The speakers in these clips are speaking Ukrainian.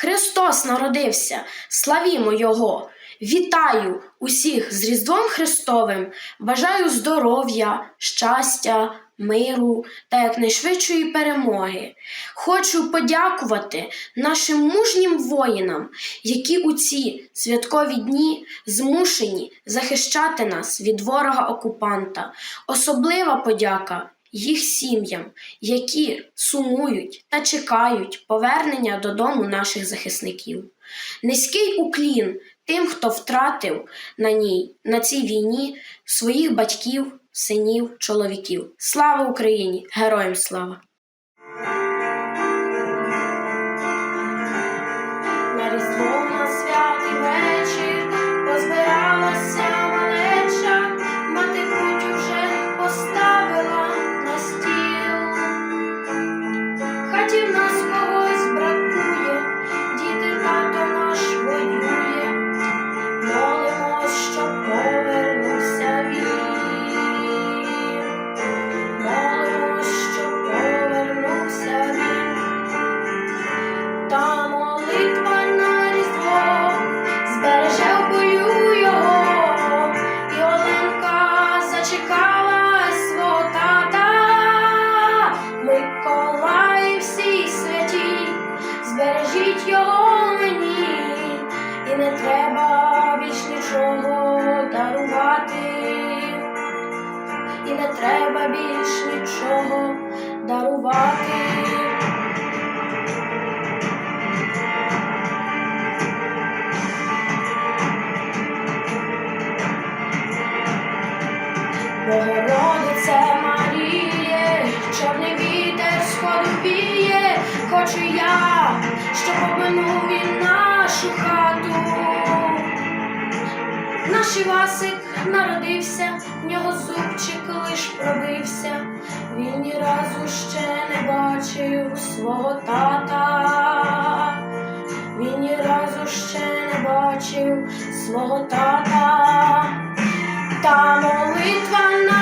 Христос народився, славімо Його! Вітаю усіх з Різдвом Христовим, бажаю здоров'я, щастя, миру та якнайшвидшої перемоги. Хочу подякувати нашим мужнім воїнам, які у ці святкові дні змушені захищати нас від ворога окупанта. Особлива подяка їх сім'ям, які сумують та чекають повернення додому наших захисників. Низький уклін тим, хто втратив на ній, на цій війні своїх батьків, синів, чоловіків. Слава Україні! Героям слава! Оленка свого тата. Миколаї всі святі, збережіть його мені, і не треба більш нічого дарувати, і не треба більш нічого дарувати. Наш Івасик народився, в нього зубчик лиш пробився, він ні разу ще не бачив свого тата. Він ні разу ще не бачив свого тата. Та молитва на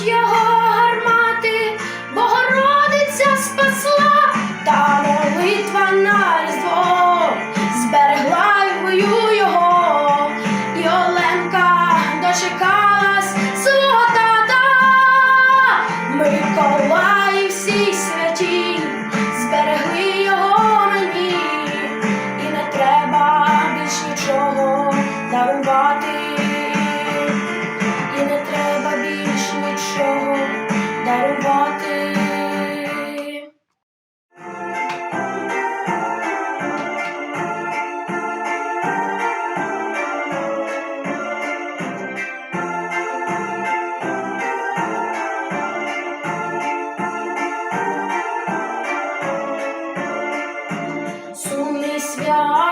беруть його гармати, Богородиця спасла, та молитва на різдво. Зберегла й його, і Оленка дочекалась свого тата. Миколаї всі святі, зберегли його мені, і не треба більш нічого дарувати, 不